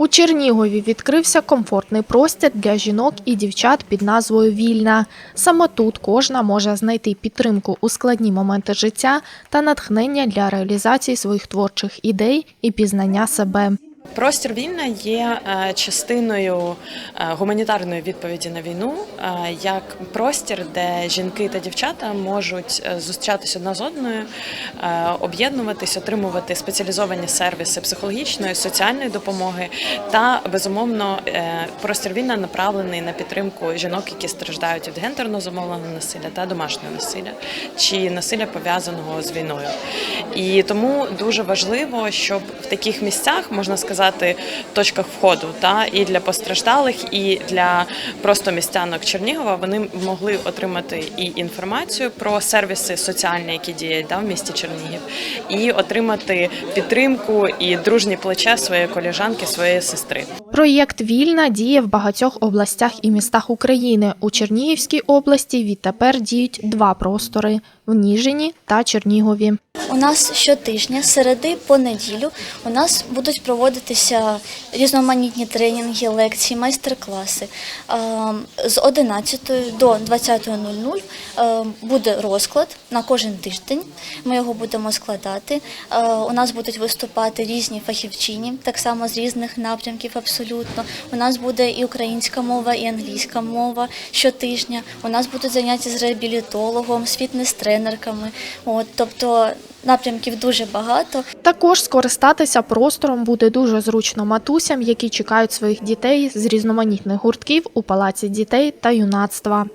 У Чернігові відкрився комфортний простір для жінок і дівчат під назвою Вільна. Саме тут кожна може знайти підтримку у складні моменти життя та натхнення для реалізації своїх творчих ідей і пізнання себе. Простір вільна є е, частиною е, гуманітарної відповіді на війну, е, як простір, де жінки та дівчата можуть зустрічатися одна з одною, об'єднуватись, отримувати спеціалізовані сервіси психологічної, соціальної допомоги. Та безумовно простір вільна направлений на підтримку жінок, які страждають від гендерно замовленого насилля та домашнього насилля чи насилля пов'язаного з війною. І тому дуже важливо, щоб в таких місцях можна сказати точках входу, та і для постраждалих, і для просто містянок Чернігова вони могли отримати і інформацію про сервіси соціальні, які діють да, в місті Чернігів, і отримати підтримку і дружні плече своєї коліжанки, своєї сестри. Проєкт Вільна діє в багатьох областях і містах України. У Чернігівській області відтепер діють два простори в Ніжині та Чернігові. У нас щотижня, середи по неділю, у нас будуть проводитися різноманітні тренінги, лекції, майстер-класи. Е, З 11 до 20.00 е, буде розклад на кожен тиждень. Ми його будемо складати. Е, У нас будуть виступати різні фахівчині, так само з різних напрямків абсолютно. У нас буде і українська мова, і англійська мова щотижня. У нас будуть заняття з реабілітологом, з фітнес-тренерками. От, тобто напрямків дуже багато. Також скористатися простором буде дуже зручно матусям, які чекають своїх дітей з різноманітних гуртків у палаці дітей та юнацтва.